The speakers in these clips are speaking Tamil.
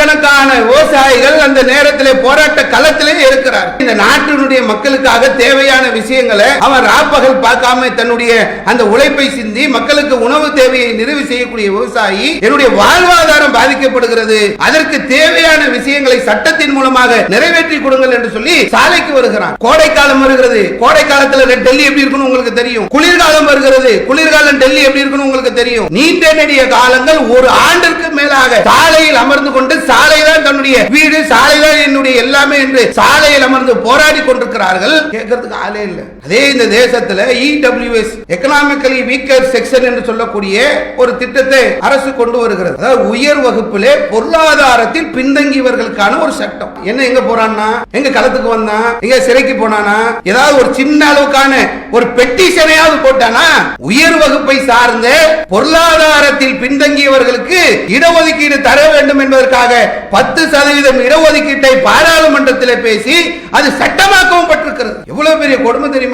லட்சக்கணக்கான விவசாயிகள் அந்த நேரத்தில் போராட்ட களத்திலே இருக்கிறார் இந்த நாட்டினுடைய மக்களுக்காக தேவையான விஷயங்களை அவன் ராப்பகல் பார்க்காம தன்னுடைய அந்த உழைப்பை சிந்தி மக்களுக்கு உணவு தேவையை நிறைவு செய்யக்கூடிய விவசாயி என்னுடைய வாழ்வாதாரம் பாதிக்கப்படுகிறது. அதற்கு தேவையான விஷயங்களை சட்டத்தின் மூலமாக நிறைவேற்றி கொடுங்கள் என்று சொல்லி சாலைக்கு வருகிறான். காலம் வருகிறது. கோடை காலத்துல டெல்லி எப்படி இருக்குன்னு உங்களுக்கு தெரியும். குளிர்காலம் வருகிறது. குளிர்காலம் டெல்லி எப்படி இருக்குன்னு உங்களுக்கு தெரியும். நீண்ட நெடிய காலங்கள் ஒரு ஆண்டிற்கு மேலாக சாலையில் அமர்ந்து கொண்டு சாலை தான் தன்னுடைய வீடு சாலை தான் என்னுடைய எல்லாமே என்று சாலையில் அமர்ந்து போராடி கொண்டிருக்கிறார்கள். கேட்கறதுக்கு ஆளே இல்லை. அதே இந்த தேசத்துல இடபிள்யூஎஸ் எக்கனாமிக்கலி வீக்கர் செக்ஷன் என்று சொல்லக்கூடிய ஒரு திட்டத்தை அரசு கொண்டு வருகிறது. அதாவது உயர் வகுப்பிலே பொருளாதாரத்தில் பின்தங்கியவர்களுக்கான ஒரு சட்டம். என்ன எங்க போறான்னா? எங்க களத்துக்கு வந்தான் எங்க சிறைக்கு போனானா? ஏதாவது ஒரு சின்ன அளவுக்கான ஒரு பெட்டிஷனையாவது போட்டானா? உயர் வகுப்பை சார்ந்த பொருளாதாரத்தில் பின்தங்கியவர்களுக்கு இடஒதுக்கீடு தர வேண்டும் என்பதற்காக பத்து சதவீதம் இடஒதுக்கீட்டை பாராளுமன்றத்தில் பேசி அது சட்டமாக்கவும் பட்டிருக்கிறது. எவ்வளவு பெரிய கொடுமை தெரியும்?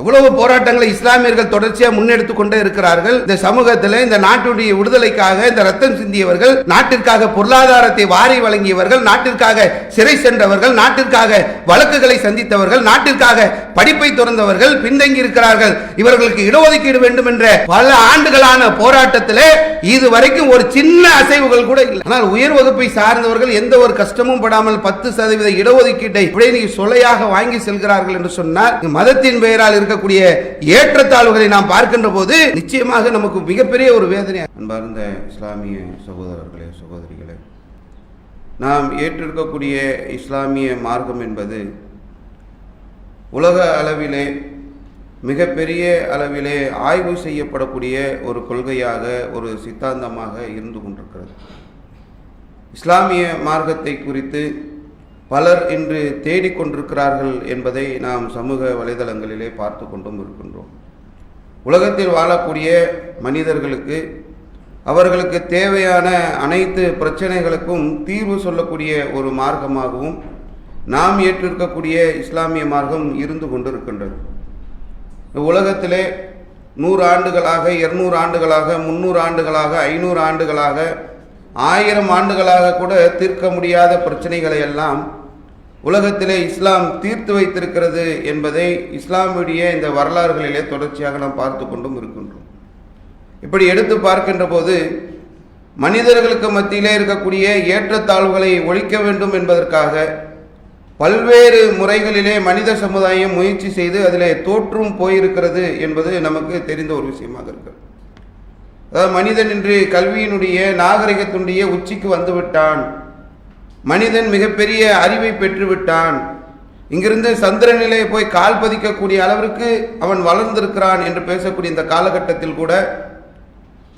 எவ்வளவு போராட்டங்களை இஸ்லாமியர்கள் தொடர்ச்சியா முன்னெடுத்து கொண்டே இருக்கிறார்கள். இந்த சமூகத்தில் இந்த நாட்டுடைய விடுதலைக்காக இந்த ரத்தம் சிந்தியவர்கள் நாட்டிற்காக பொருளாதாரத்தை வாரி வழங்கியவர்கள் நாட்டிற்காக சிறை சென்றவர்கள் நாட்டிற்காக வழக்குகளை சந்தித்தவர்கள் நாட்டிற்காக படிப்பை துறந்தவர்கள் பின்தங்கி இருக்கிறார்கள். இவர்களுக்கு இடஒதுக்கீடு வேண்டும் என்ற பல ஆண்டுகளான போராட்டத்திலே இதுவரைக்கும் ஒரு சின்ன அசைவுகள் கூட இல்லை. ஆனால் உயர் வகுப்பை சார்ந்தவர்கள் எந்த ஒரு கஷ்டமும் படாமல் பத்து சதவீத இடஒதுக்கீட்டை இப்படியே சொலையாக வாங்கி செல்கிறார்கள் என்று சொன்னால் மதத்தின் மதத்தின் பெயரால் இருக்கக்கூடிய ஏற்றத்தாழ்வுகளை நாம் பார்க்கின்ற போது நிச்சயமாக நமக்கு மிகப்பெரிய ஒரு வேதனை. அன்பார்ந்த இஸ்லாமிய சகோதரர்களே சகோதரிகளே நாம் ஏற்றிருக்கக்கூடிய இஸ்லாமிய மார்க்கம் என்பது உலக அளவிலே மிகப்பெரிய அளவிலே ஆய்வு செய்யப்படக்கூடிய ஒரு கொள்கையாக ஒரு சித்தாந்தமாக இருந்து கொண்டிருக்கிறது. இஸ்லாமிய மார்க்கத்தை குறித்து பலர் இன்று தேடிக்கொண்டிருக்கிறார்கள் என்பதை நாம் சமூக வலைதளங்களிலே பார்த்து கொண்டும் இருக்கின்றோம். உலகத்தில் வாழக்கூடிய மனிதர்களுக்கு அவர்களுக்கு தேவையான அனைத்து பிரச்சனைகளுக்கும் தீர்வு சொல்லக்கூடிய ஒரு மார்க்கமாகவும் நாம் ஏற்றிருக்கக்கூடிய இஸ்லாமிய மார்க்கம் இருந்து கொண்டிருக்கின்றது. உலகத்திலே நூறு ஆண்டுகளாக இருநூறு ஆண்டுகளாக முந்நூறு ஆண்டுகளாக ஐநூறு ஆண்டுகளாக ஆயிரம் ஆண்டுகளாக கூட தீர்க்க முடியாத பிரச்சனைகளை எல்லாம் உலகத்திலே இஸ்லாம் தீர்த்து வைத்திருக்கிறது என்பதை இஸ்லாமுடைய இந்த வரலாறுகளிலே தொடர்ச்சியாக நாம் பார்த்து கொண்டும் இருக்கின்றோம். இப்படி எடுத்து பார்க்கின்ற போது மனிதர்களுக்கு மத்தியிலே இருக்கக்கூடிய ஏற்றத்தாழ்வுகளை ஒழிக்க வேண்டும் என்பதற்காக பல்வேறு முறைகளிலே மனித சமுதாயம் முயற்சி செய்து அதில் தோற்றும் போயிருக்கிறது என்பது நமக்கு தெரிந்த ஒரு விஷயமாக இருக்கிறது அதாவது மனிதன் இன்று கல்வியினுடைய நாகரிகத்தினுடைய உச்சிக்கு வந்துவிட்டான். மனிதன் மிகப்பெரிய அறிவை பெற்றுவிட்டான். இங்கிருந்து சந்திரனிலே போய் கால் பதிக்கக்கூடிய அளவிற்கு அவன் வளர்ந்திருக்கிறான் என்று பேசக்கூடிய இந்த காலகட்டத்தில் கூட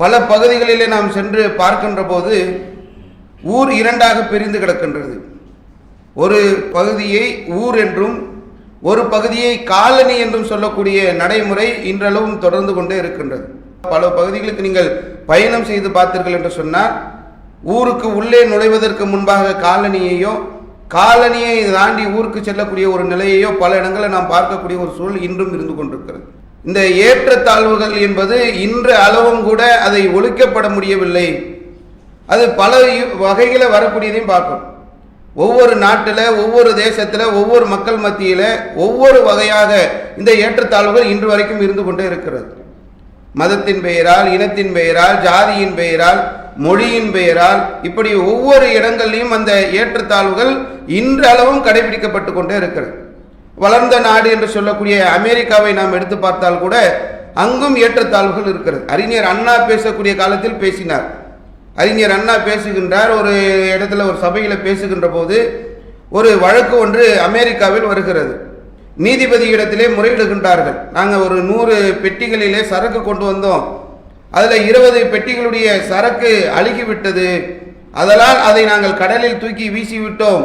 பல பகுதிகளிலே நாம் சென்று பார்க்கின்ற போது ஊர் இரண்டாக பிரிந்து கிடக்கின்றது. ஒரு பகுதியை ஊர் என்றும் ஒரு பகுதியை காலனி என்றும் சொல்லக்கூடிய நடைமுறை இன்றளவும் தொடர்ந்து கொண்டே இருக்கின்றது. பல பகுதிகளுக்கு நீங்கள் பயணம் செய்து பார்த்தீர்கள் என்று சொன்னால் ஊருக்கு உள்ளே நுழைவதற்கு முன்பாக காலனியையோ காலனியை தாண்டி ஊருக்கு செல்லக்கூடிய ஒரு நிலையையோ பல இடங்களில் நாம் பார்க்கக்கூடிய ஒரு சூழல் இன்றும் இருந்து கொண்டிருக்கிறது. இந்த ஏற்றத்தாழ்வுகள் என்பது இன்று அளவும் கூட அதை ஒழிக்கப்பட முடியவில்லை. அது பல வகையில் வரக்கூடியதையும் பார்ப்போம் ஒவ்வொரு நாட்டில் ஒவ்வொரு தேசத்தில் ஒவ்வொரு மக்கள் மத்தியில் ஒவ்வொரு வகையாக இந்த ஏற்றத்தாழ்வுகள் இன்று வரைக்கும் இருந்து கொண்டே இருக்கிறது. மதத்தின் பெயரால் இனத்தின் பெயரால் ஜாதியின் பெயரால் மொழியின் பெயரால் இப்படி ஒவ்வொரு இடங்கள்லையும் அந்த ஏற்றத்தாழ்வுகள் இன்றளவும் கடைபிடிக்கப்பட்டு கொண்டே இருக்கிறது. வளர்ந்த நாடு என்று சொல்லக்கூடிய அமெரிக்காவை நாம் எடுத்து பார்த்தால் கூட அங்கும் ஏற்றத்தாழ்வுகள் இருக்கிறது. அறிஞர் அண்ணா பேசக்கூடிய காலத்தில் பேசினார். அறிஞர் அண்ணா பேசுகின்றார் ஒரு இடத்துல ஒரு சபையில் பேசுகின்ற போது ஒரு வழக்கு ஒன்று அமெரிக்காவில் வருகிறது. நீதிபதி இடத்திலே முறையிடுகின்றார்கள். நாங்கள் ஒரு நூறு பெட்டிகளிலே சரக்கு கொண்டு வந்தோம். அதில் இருபது பெட்டிகளுடைய சரக்கு அழுகிவிட்டது. அதனால் அதை நாங்கள் கடலில் தூக்கி வீசிவிட்டோம்.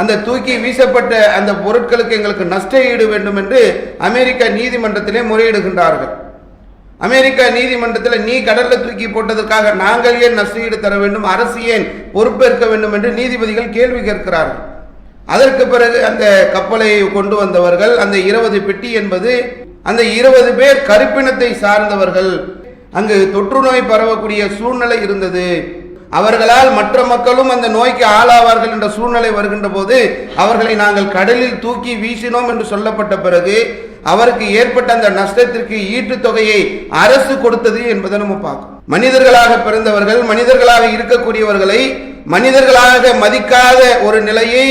அந்த தூக்கி வீசப்பட்ட அந்த பொருட்களுக்கு எங்களுக்கு நஷ்ட ஈடு வேண்டும் என்று அமெரிக்க நீதிமன்றத்திலே முறையிடுகின்றார்கள். அமெரிக்கா நீதிமன்றத்தில் நீ கடலில் தூக்கி போட்டதற்காக நாங்கள் ஏன் நஷ்டஈடு தர வேண்டும்? அரசு ஏன் பொறுப்பேற்க வேண்டும் என்று நீதிபதிகள் கேள்வி கேட்கிறார்கள். அதற்கு பிறகு அந்த கப்பலை கொண்டு வந்தவர்கள் அந்த இருபது பெட்டி என்பது அந்த இருபது பேர் கருப்பினத்தை சார்ந்தவர்கள். அங்கு தொற்று நோய் பரவக்கூடிய சூழ்நிலை இருந்தது. அவர்களால் மற்ற மக்களும் அந்த நோய்க்கு ஆளாவார்கள் என்ற சூழ்நிலை வருகின்ற போது அவர்களை நாங்கள் கடலில் தூக்கி வீசினோம் என்று சொல்லப்பட்ட பிறகு அவருக்கு ஏற்பட்ட அந்த நஷ்டத்திற்கு ஈட்டு தொகையை அரசு கொடுத்தது என்பதை நம்ம பார்க்கணும் மனிதர்களாக பிறந்தவர்கள் மனிதர்களாக இருக்கக்கூடியவர்களை மனிதர்களாக மதிக்காத ஒரு நிலையை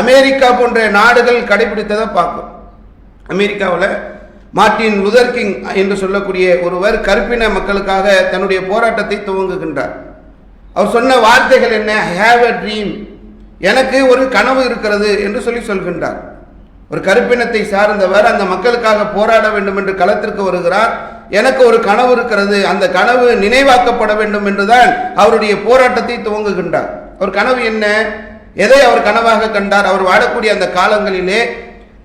அமெரிக்கா போன்ற நாடுகள் கடைபிடித்ததை பார்க்கும் அமெரிக்காவில் மார்ட்டின் லுதர் கிங் என்று சொல்லக்கூடிய ஒருவர் கருப்பின மக்களுக்காக தன்னுடைய போராட்டத்தை துவங்குகின்றார். அவர் சொன்ன வார்த்தைகள் என்ன? ஹேவ் அ ட்ரீம் எனக்கு ஒரு கனவு இருக்கிறது என்று சொல்லி சொல்கின்றார். ஒரு கருப்பினத்தை சார்ந்தவர் அந்த மக்களுக்காக போராட வேண்டும் என்று களத்திற்கு வருகிறார். எனக்கு ஒரு கனவு இருக்கிறது. அந்த கனவு நினைவாக்கப்பட வேண்டும் என்றுதான் அவருடைய போராட்டத்தை துவங்குகின்றார். அவர் கனவு என்ன? எதை அவர் கனவாக கண்டார்? அவர் வாழக்கூடிய அந்த காலங்களிலே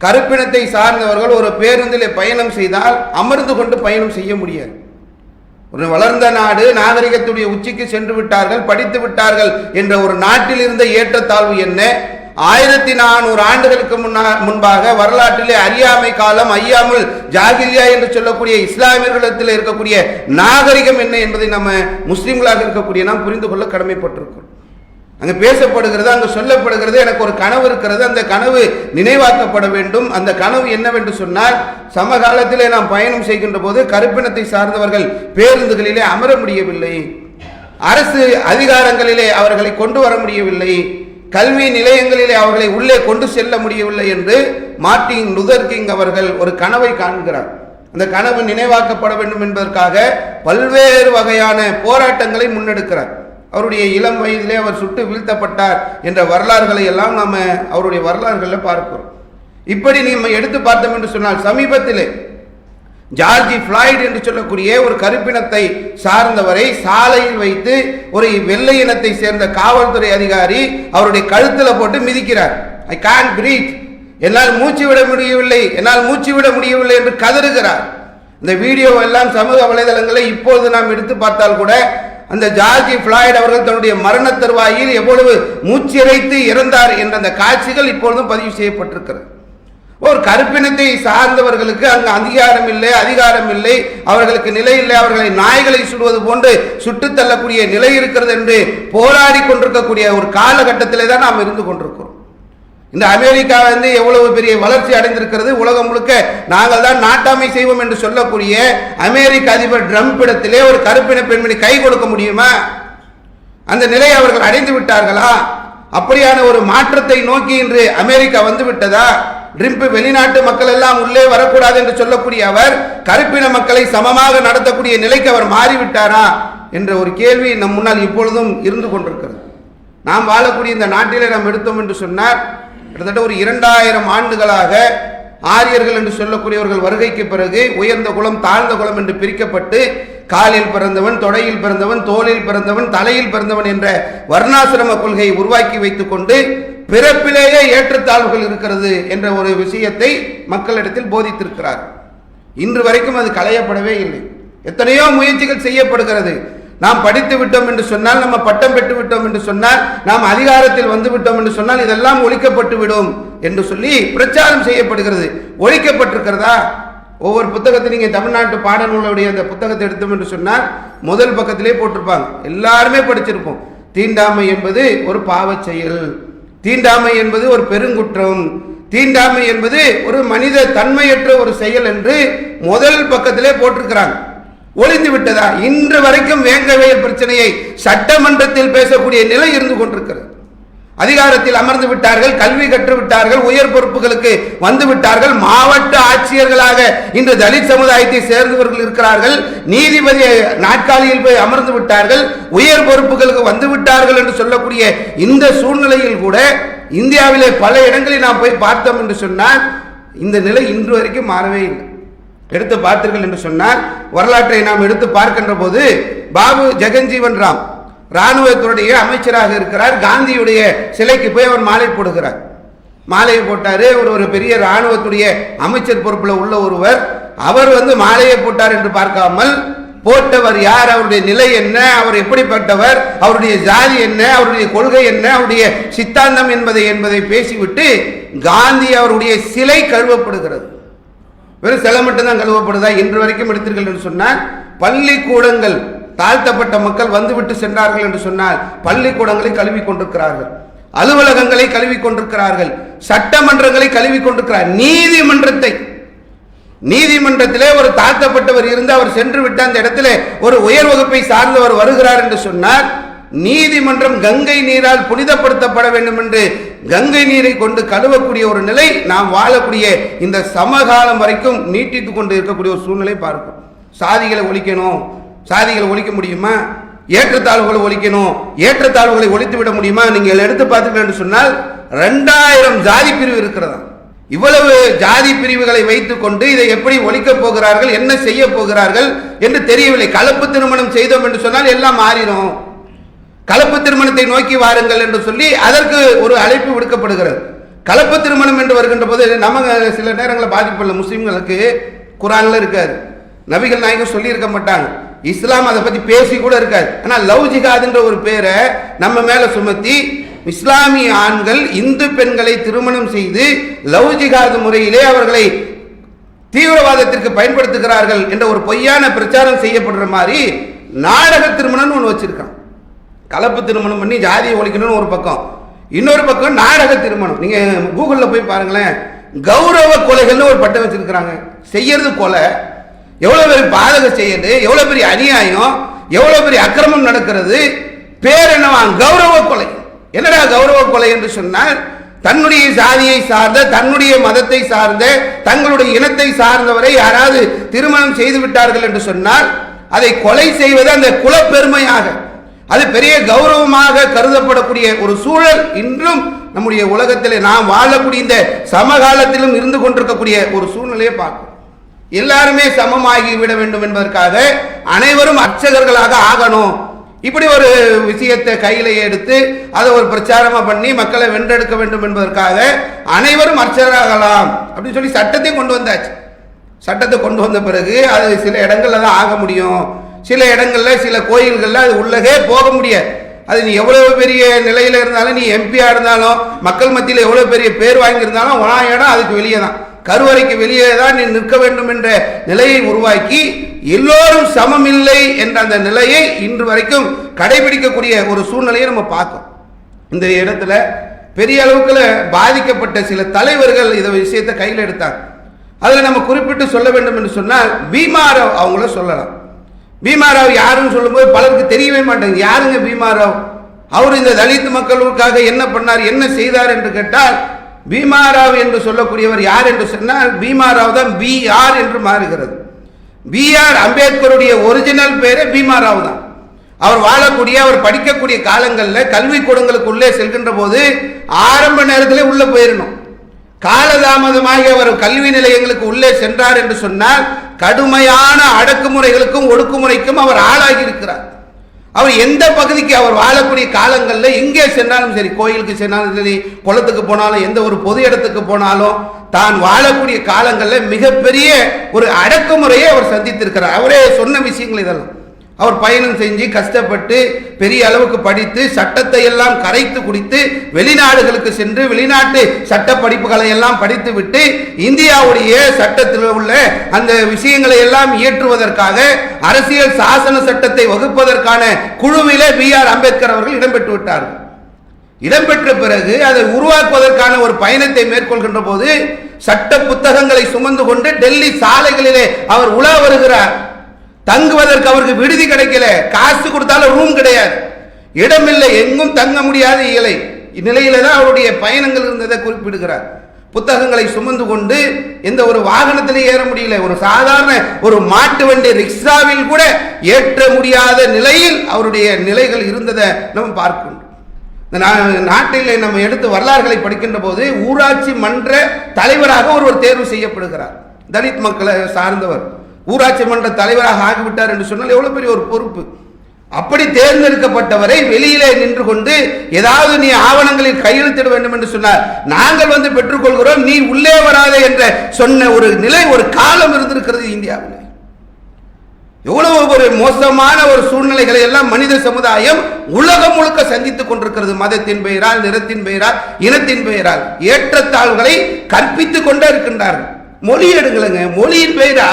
கருப்பினத்தை சார்ந்தவர்கள் ஒரு பேருந்திலே பயணம் செய்தால் அமர்ந்து கொண்டு பயணம் செய்ய முடியாது. ஒரு வளர்ந்த நாடு நாகரிகத்துடைய உச்சிக்கு சென்று விட்டார்கள் படித்து விட்டார்கள் என்ற ஒரு நாட்டில் இருந்த ஏற்றத்தாழ்வு என்ன? ஆயிரத்தி நானூறு ஆண்டுகளுக்கு முன்னா முன்பாக வரலாற்றிலே அறியாமை காலம் ஐயாமல் ஜாகிரியா என்று சொல்லக்கூடிய இஸ்லாமியர்களிடத்தில் இருக்கக்கூடிய நாகரிகம் என்ன என்பதை நம்ம முஸ்லீம்களாக இருக்கக்கூடிய நாம் புரிந்து கொள்ள கடமைப்பட்டிருக்கிறோம். அங்கே பேசப்படுகிறது அங்கு சொல்லப்படுகிறது எனக்கு ஒரு கனவு இருக்கிறது அந்த கனவு நினைவாக்கப்பட வேண்டும். அந்த கனவு என்னவென்று சொன்னால் சமகாலத்திலே நாம் பயணம் செய்கின்ற போது கருப்பினத்தை சார்ந்தவர்கள் பேருந்துகளிலே அமர முடியவில்லை. அரசு அதிகாரங்களிலே அவர்களை கொண்டு வர முடியவில்லை. கல்வி நிலையங்களிலே அவர்களை உள்ளே கொண்டு செல்ல முடியவில்லை என்று மார்ட்டின் லுதர் கிங் அவர்கள் ஒரு கனவை காண்கிறார். அந்த கனவு நினைவாக்கப்பட வேண்டும் என்பதற்காக பல்வேறு வகையான போராட்டங்களை முன்னெடுக்கிறார். அவருடைய இளம் வயதிலே அவர் சுட்டு வீழ்த்தப்பட்டார் என்ற வரலாறுகளை எல்லாம் நாம் அவருடைய வரலாறுகளில் பார்க்கிறோம். இப்படி நம்ம எடுத்து பார்த்தோம் என்று சொன்னால் சமீபத்திலே ஜார்ஜி ஃபிளாய்டு என்று சொல்லக்கூடிய ஒரு கருப்பினத்தை சார்ந்தவரை சாலையில் வைத்து ஒரு வெள்ளை இனத்தை சேர்ந்த காவல்துறை அதிகாரி அவருடைய கழுத்தில் போட்டு மிதிக்கிறார். ஐ கான் பிரீத் என்னால் மூச்சு விட முடியவில்லை. என்னால் மூச்சு விட முடியவில்லை என்று கதறுகிறார். இந்த வீடியோ எல்லாம் சமூக வலைதளங்களை இப்போது நாம் எடுத்து பார்த்தால் கூட அந்த ஜார்ஜி பிளாய்டு அவர்கள் தன்னுடைய மரண தருவாயில் எவ்வளவு மூச்சிறைத்து இறந்தார் என்ற அந்த காட்சிகள் இப்பொழுதும் பதிவு செய்யப்பட்டிருக்கிறது. ஒரு கருப்பினத்தை சார்ந்தவர்களுக்கு அங்கு அதிகாரம் இல்லை அதிகாரம் இல்லை அவர்களுக்கு நிலை இல்லை அவர்களை நாய்களை சுடுவது போன்று சுட்டுத்தள்ளக்கூடிய நிலை இருக்கிறது என்று போராடி கொண்டிருக்கக்கூடிய ஒரு காலகட்டத்திலே தான் நாம் இருந்து கொண்டிருக்கிறோம். இந்த அமெரிக்கா வந்து எவ்வளவு பெரிய வளர்ச்சி அடைந்திருக்கிறது? உலகம் முழுக்க நாங்கள் தான் நாட்டாமை செய்வோம் என்று சொல்லக்கூடிய அமெரிக்க அதிபர் ட்ரம்ப் இடத்திலே ஒரு கருப்பின பெண்மணி கை கொடுக்க முடியுமா? அந்த நிலையை அவர்கள் அடைந்து விட்டார்களா? அப்படியான ஒரு மாற்றத்தை நோக்கி இன்று அமெரிக்கா வந்து விட்டதா? ட்ரிம்ப் வெளிநாட்டு மக்கள் எல்லாம் உள்ளே வரக்கூடாது என்று சொல்லக்கூடிய அவர் கருப்பின மக்களை சமமாக நடத்தக்கூடிய நிலைக்கு அவர் மாறிவிட்டாரா? என்ற ஒரு கேள்வி நம் முன்னால் இப்பொழுதும் இருந்து கொண்டிருக்கிறது. நாம் வாழக்கூடிய இந்த நாட்டிலே நாம் எடுத்தோம் என்று சொன்னார் கிட்டத்தட்ட ஒரு இரண்டாயிரம் ஆண்டுகளாக ஆரியர்கள் என்று சொல்லக்கூடியவர்கள் வருகைக்கு பிறகு உயர்ந்த குலம் தாழ்ந்த குலம் என்று பிரிக்கப்பட்டு காலில் பிறந்தவன் தொடையில் பிறந்தவன் தோளில் பிறந்தவன் தலையில் பிறந்தவன் என்ற வர்ணாசிரம கொள்கையை உருவாக்கி வைத்துக் கொண்டு பிறப்பிலேயே ஏற்றத்தாழ்வுகள் இருக்கிறது என்ற ஒரு விஷயத்தை மக்களிடத்தில் போதித்திருக்கிறார். இன்று வரைக்கும் அது களையப்படவே இல்லை. எத்தனையோ முயற்சிகள் செய்யப்படுகிறது. நாம் படித்து விட்டோம் என்று சொன்னால் நம்ம பட்டம் பெற்று விட்டோம் என்று சொன்னால் நாம் அதிகாரத்தில் வந்து விட்டோம் என்று சொன்னால் இதெல்லாம் ஒழிக்கப்பட்டு விடும் என்று சொல்லி பிரச்சாரம் செய்யப்படுகிறது. ஒழிக்கப்பட்டிருக்கிறதா? ஒவ்வொரு புத்தகத்தை நீங்கள் தமிழ்நாட்டு பாடநூலுடைய அந்த புத்தகத்தை எடுத்தோம் என்று சொன்னால் முதல் பக்கத்திலே போட்டிருப்பாங்க. எல்லாருமே படிச்சிருப்போம். தீண்டாமை என்பது ஒரு பாவச் செயல். தீண்டாமை என்பது ஒரு பெருங்குற்றம். தீண்டாமை என்பது ஒரு மனித தன்மையற்ற ஒரு செயல் என்று முதல் பக்கத்திலே போட்டிருக்கிறாங்க. ஒளிந்து விட்டதா? இன்று வரைக்கும் வேங்கவேல் பிரச்சனையை சட்டமன்றத்தில் பேசக்கூடிய நிலை இருந்து கொண்டிருக்கிறது. அதிகாரத்தில் அமர்ந்து விட்டார்கள் கல்வி கற்று விட்டார்கள் உயர் பொறுப்புகளுக்கு வந்து விட்டார்கள். மாவட்ட ஆட்சியர்களாக இன்று தலித் சமுதாயத்தை சேர்ந்தவர்கள் இருக்கிறார்கள். நீதிபதி நாட்காலியில் போய் அமர்ந்து விட்டார்கள். உயர் பொறுப்புகளுக்கு வந்து விட்டார்கள் என்று சொல்லக்கூடிய இந்த சூழ்நிலையில் கூட இந்தியாவிலே பல இடங்களில் நாம் போய் பார்த்தோம் என்று சொன்னால் இந்த நிலை இன்று வரைக்கும் மாறவே இல்லை. எடுத்து பார்த்தீர்கள் என்று சொன்னால் வரலாற்றை நாம் எடுத்து பார்க்கின்ற போது பாபு ஜெகன்ஜீவன் ராம் இராணுவத்துடைய அமைச்சராக இருக்கிறார். காந்தியுடைய சிலைக்கு போய் அவர் மாலை போடுகிறார். மாலையை போட்டாரு ஒரு ஒரு பெரிய ராணுவத்துடைய அமைச்சர் பொறுப்பில் உள்ள ஒருவர். அவர் வந்து மாலையை போட்டார் என்று பார்க்காமல் போட்டவர் யார் அவருடைய நிலை என்ன அவர் எப்படிப்பட்டவர் அவருடைய ஜாதி என்ன அவருடைய கொள்கை என்ன அவருடைய சித்தாந்தம் என்பதை என்பதை பேசிவிட்டு காந்தி அவருடைய சிலை கழுவப்படுகிறது. வெறும் சிலை மட்டும்தான் கழுவப்படுதா? இன்று வரைக்கும் எடுத்தீர்கள் என்று சொன்னால் பள்ளிக்கூடங்கள் தாழ்த்தப்பட்ட மக்கள் வந்துவிட்டு சென்றார்கள் என்று சொன்னால் பள்ளிக்கூடங்களை கழுவி கொண்டிருக்கிறார்கள். அலுவலகங்களை கழுவி கொண்டிருக்கிறார்கள். சட்டமன்றங்களை கழுவி கொண்டிருக்கிறார். நீதிமன்றத்தை நீதிமன்றத்திலே ஒரு தாழ்த்தப்பட்டவர் இருந்து அவர் சென்று விட்ட அந்த இடத்திலே ஒரு உயர் வகுப்பை சார்ந்தவர் வருகிறார் என்று சொன்னார் நீதிமன்றம் கங்கை நீரால் புனிதப்படுத்தப்பட வேண்டும் என்று கங்கை நீரை கொண்டு கழுவக்கூடிய ஒரு நிலை நாம் வாழக்கூடிய இந்த சமகாலம் வரைக்கும் நீட்டித்து கொண்டு இருக்கக்கூடிய ஒரு சூழ்நிலை பார்க்கும். சாதிகளை ஒழிக்கணும். சாதிகளை ஒழிக்க முடியுமா? ஏற்றத்தாழ்வுகளை ஒழிக்கணும். ஏற்றத்தாழ்வுகளை ஒழித்து விட முடியுமா? நீங்கள் எடுத்து பார்த்துட்டு என்று சொன்னால் ரெண்டாயிரம் ஜாதி பிரிவு இருக்கிறதா? இவ்வளவு ஜாதி பிரிவுகளை வைத்துக் கொண்டு இதை எப்படி ஒழிக்கப் போகிறார்கள்? என்ன செய்ய போகிறார்கள்? என்று தெரியவில்லை. கலப்பு திருமணம் செய்தோம் என்று சொன்னால் எல்லாம் மாறிடும். கலப்பு திருமணத்தை நோக்கி வாருங்கள் என்று சொல்லி அதற்கு ஒரு அழைப்பு விடுக்கப்படுகிறது. கலப்பு திருமணம் என்று வருகின்ற போது நம்ம சில நேரங்களில் பாதிப்புள்ள முஸ்லீம்களுக்கு குரானில் இருக்காது. நபிகள் நாயகம் சொல்லியிருக்க மாட்டாங்க. இஸ்லாம் அதை பற்றி பேசி கூட இருக்காது. ஆனால் லவ் ஜிகாதுன்ற ஒரு பேரை நம்ம மேலே சுமத்தி இஸ்லாமிய ஆண்கள் இந்து பெண்களை திருமணம் செய்து லவ் ஜிகாது முறையிலே அவர்களை தீவிரவாதத்திற்கு பயன்படுத்துகிறார்கள் என்ற ஒரு பொய்யான பிரச்சாரம் செய்யப்படுற மாதிரி நாடக திருமணம்னு ஒன்று வச்சிருக்கான் கலப்பு திருமணம் பண்ணி ஜாதியை ஒழிக்கணும்னு ஒரு பக்கம். இன்னொரு பக்கம் நாடக திருமணம். நீங்கள் கூகுளில் போய் பாருங்களேன். கௌரவ கொலைகள்னு ஒரு பட்டம் வச்சுருக்கிறாங்க. செய்யறது கொலை. எவ்வளோ பெரிய பாதக செய்யறது? எவ்வளோ பெரிய அநியாயம்? எவ்வளோ பெரிய அக்கிரமம் நடக்கிறது? பேர் என்னவா? கௌரவ கொலை. என்னடா கௌரவ கொலை என்று சொன்னால் தன்னுடைய சாதியை சார்ந்த தன்னுடைய மதத்தை சார்ந்த தங்களுடைய இனத்தை சார்ந்தவரை யாராவது திருமணம் செய்து விட்டார்கள் என்று சொன்னால் அதை கொலை செய்வது அந்த குலப்பெருமையாக அது பெரிய கௌரவமாக கருதப்படக்கூடிய ஒரு சூழல் இன்றும் நம்முடைய உலகத்தில் நாம் வாழக்கூடிய இந்த சமகாலத்திலும் இருந்து கொண்டிருக்கக்கூடிய ஒரு சூழ்நிலையை பார்க்கும். எல்லாருமே சமமாகி விட வேண்டும் என்பதற்காக அனைவரும் அர்ச்சகர்களாக ஆகணும். இப்படி ஒரு விஷயத்தை கையில எடுத்து அதை ஒரு பிரச்சாரமாக பண்ணி மக்களை வென்றெடுக்க வேண்டும் என்பதற்காக அனைவரும் அர்ச்சகராகலாம் அப்படின்னு சொல்லி சட்டத்தையும் கொண்டு வந்தாச்சு. சட்டத்தை கொண்டு வந்த பிறகு அது சில இடங்கள்ல தான் ஆக முடியும். சில இடங்களில் சில கோயில்களில் அது உள்ளகே போக முடியாது. அது நீ எவ்வளவு பெரிய நிலையில் இருந்தாலும் நீ எம்பியாக இருந்தாலும் மக்கள் மத்தியில் எவ்வளோ பெரிய பேர் வாங்கியிருந்தாலும் உனா இடம் அதுக்கு வெளியே தான். கருவறைக்கு வெளியே தான் நீ நிற்க வேண்டும் என்ற நிலையை உருவாக்கி எல்லோரும் சமமில்லை என்ற அந்த நிலையை இன்று வரைக்கும் கடைபிடிக்கக்கூடிய ஒரு சூழ்நிலையை நம்ம பார்க்கோம் இந்த இடத்துல பெரிய அளவுக்குல பாதிக்கப்பட்ட சில தலைவர்கள் இந்த விஷயத்தை கையில் எடுத்தாங்க. அதில் நம்ம குறிப்பிட்டு சொல்ல வேண்டும் என்று சொன்னால் பீமாராவ் அவங்கள சொல்லலாம். பீமாராவ் யாருன்னு சொல்லும்போது பலருக்கு தெரியவே மாட்டேங்குது. யாருங்க பீமாராவ்? அவர் இந்த தலித் மக்களுக்காக என்ன பண்ணார் என்ன செய்தார் என்று கேட்டால் பீமாராவ் என்று சொல்லக்கூடியவர் யார் என்று சொன்னால் பீமாராவ் தான் பி ஆர் என்று மாறுகிறது. பி ஆர் அம்பேத்கருடைய ஒரிஜினல் பேரே பீமாராவ் தான். அவர் வாழக்கூடிய அவர் படிக்கக்கூடிய காலங்களில் கல்விக்கூடங்களுக்குள்ளே செல்கின்ற போது ஆரம்ப நேரத்திலே உள்ளே போயிடணும் காலதாமதமாகி அவர் கல்வி நிலையங்களுக்கு உள்ளே சென்றார் என்று சொன்னால் கடுமையான அடக்குமுறைகளுக்கும் ஒடுக்குமுறைக்கும் அவர் ஆளாகி இருக்கிறார். அவர் எந்த பகுதிக்கு அவர் வாழக்கூடிய காலங்களில் எங்கே சென்றாலும் சரி கோயிலுக்கு சென்றாலும் சரி குளத்துக்கு போனாலும் எந்த ஒரு பொது இடத்துக்கு போனாலும் தான் வாழக்கூடிய காலங்களில் மிகப்பெரிய ஒரு அடக்குமுறையை அவர் சந்தித்திருக்கிறார். அவரே சொன்ன விஷயங்கள் இதெல்லாம். அவர் பயணம் செஞ்சு கஷ்டப்பட்டு பெரிய அளவுக்கு படித்து சட்டத்தை எல்லாம் கரைத்து குடித்து வெளிநாடுகளுக்கு சென்று வெளிநாட்டு சட்ட படிப்புகளை எல்லாம் படித்து விட்டு இந்தியாவுடைய சட்டத்தில் உள்ள அந்த விஷயங்களை எல்லாம் இயற்றுவதற்காக அரசியல் சாசன சட்டத்தை வகுப்பதற்கான குழுவிலே பி ஆர் அம்பேத்கர் அவர்கள் இடம்பெற்று விட்டார்கள். இடம்பெற்ற பிறகு அதை உருவாக்குவதற்கான ஒரு பயணத்தை மேற்கொள்கின்ற போது சட்ட புத்தகங்களை சுமந்து கொண்டு டெல்லி சாலைகளிலே அவர் உலா வருகிறார். தங்குவதற்கு அவருக்கு விடுதி கிடைக்கல. காசு கொடுத்தாலும் ரூம் கிடையாது. இடமில்லை எங்கும் தங்க முடியாத இயலை. இந்நிலையில தான் அவருடைய பயணங்கள் இருந்ததை குறிப்பிடுகிறார். புத்தகங்களை சுமந்து கொண்டு எந்த ஒரு வாகனத்திலையும் ஏற முடியல. ஒரு சாதாரண ஒரு மாட்டு வண்டி ரிக்ஷாவில் கூட ஏற்ற முடியாத நிலையில் அவருடைய நிலைகள் இருந்ததை நம்ம பார்க்கணும் இந்த நாட்டில் நாட்டிலே நம்ம எடுத்து வரலாறுகளை படிக்கின்ற போது ஊராட்சி மன்ற தலைவராக ஒருவர் தேர்வு செய்யப்படுகிறார். தலித் மக்களை சார்ந்தவர். ஊராட்சி மன்ற தலைவராக ஆகிவிட்டார் என்று சொன்னால் எவ்வளவு பெரிய ஒரு பொறுப்பு? அப்படி தேர்ந்தெடுக்கப்பட்டவரை வெளியிலே நின்று கொண்டு ஏதாவது நீ ஆவணங்களில் கையெழுத்திட வேண்டும் என்று சொன்னார். நாங்கள் வந்து பெற்றுக்கொள்கிறோம் நீ உள்ளே வராதே என்ற சொன்ன ஒரு நிலை ஒரு காலம் இருந்திருக்கிறது இந்தியாவில். எவ்வளவு ஒரு மோசமான ஒரு சூழ்நிலைகளை எல்லாம் மனித சமுதாயம் உலகம் முழுக்க சந்தித்துக் கொண்டிருக்கிறது. மதத்தின் பெயரால் நிறத்தின் பெயரால் இனத்தின் பெயரால் ஏற்றத்தாழ்வுகளை கற்பித்துக் கொண்டே இருக்கின்றார்கள். மொழி எடுங்களுங்க. மொழியின் பெயரா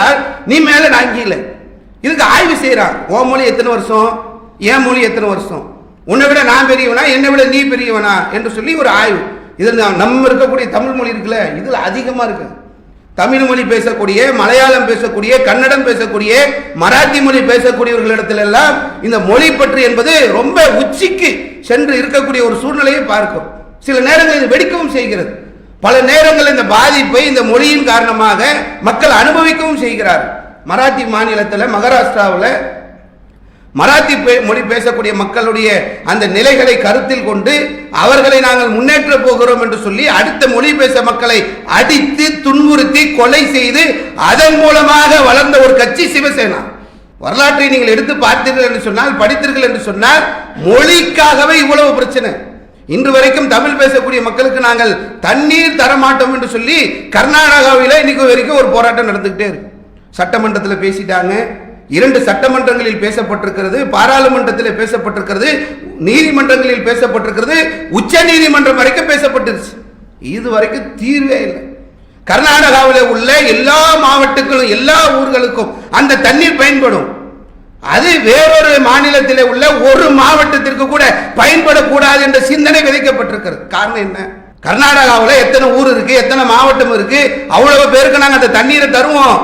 நீ மேல நான் கீழே இதுக்கு ஆய்வு செய்கிறான் உன் மொழி எத்தனை வருஷம்? என் மொழி எத்தனை வருஷம்? உன்னை விட நான் பெரியவனா என்னை விட நீ பெரியவனா என்று சொல்லி ஒரு ஆய்வு. இதில் நம்ம இருக்கக்கூடிய தமிழ் மொழி இருக்குல்ல இதில் அதிகமாக இருக்கு. தமிழ் மொழி பேசக்கூடிய மலையாளம் பேசக்கூடிய கன்னடம் பேசக்கூடிய மராத்தி மொழி பேசக்கூடியவர்களிடத்துல எல்லாம் இந்த மொழி பற்று என்பது ரொம்ப உச்சிக்கு சென்று இருக்கக்கூடிய ஒரு சூழ்நிலையை பார்க்கும் சில நேரங்களில் இது வெடிக்கவும் செய்கிறது. பல நேரங்கள் இந்த பாதிப்பை இந்த மொழியின் காரணமாக மக்கள் அனுபவிக்கவும் செய்கிறார். மராத்தி மாநிலத்தில் மகாராஷ்டிராவில் மராத்தி பே- மொழி பேசக்கூடிய மக்களுடைய அந்த நிலைகளை கருத்தில் கொண்டு அவர்களை நாங்கள் முன்னேற்ற போகிறோம் என்று சொல்லி அடுத்த மொழி பேச மக்களை அடித்து துன்புறுத்தி கொலை செய்து அதன் மூலமாக வளர்ந்த ஒரு கட்சி சிவசேனா. வரலாற்றை நீங்கள் எடுத்து பார்த்தீர்கள் என்று சொன்னால் படித்தீர்கள் என்று சொன்னால் மொழிக்காகவே இவ்வளவு பிரச்சனை. இன்று வரைக்கும் தமிழ் பேசக்கூடிய மக்களுக்கு நாங்கள் தண்ணீர் தர மாட்டோம் என்று சொல்லி கர்நாடகாவில் இன்னைக்கு வரைக்கும் ஒரு போராட்டம் நடந்துக்கிட்டே இருக்கு. சட்டமன்றத்தில் பேசிட்டாங்க. இரண்டு சட்டமன்றங்களில் பேசப்பட்டிருக்கிறது பாராளுமன்றத்தில் பேசப்பட்டிருக்கிறது நீதிமன்றங்களில் பேசப்பட்டிருக்கிறது உச்ச நீதிமன்றம் வரைக்கும் பேசப்பட்டுருச்சு. இது வரைக்கும் தீர்வே இல்லை. கர்நாடகாவில் உள்ள எல்லா மாவட்டங்களும் எல்லா ஊர்களுக்கும் அந்த தண்ணீர் பயன்படும். அது வேறொரு மாநிலத்தில் உள்ள ஒரு மாவட்டத்திற்கு கூட பயன்படக்கூடாது என்ற சிந்தனை விதைக்கப்பட்டிருக்கிறது. காரணம் என்ன? கர்நாடகாவில் எத்தனை ஊர் இருக்கு எத்தனை மாவட்டம் இருக்கு அவ்வளவு பேருக்கு நாங்கள் அந்த தண்ணீரை தருவோம்.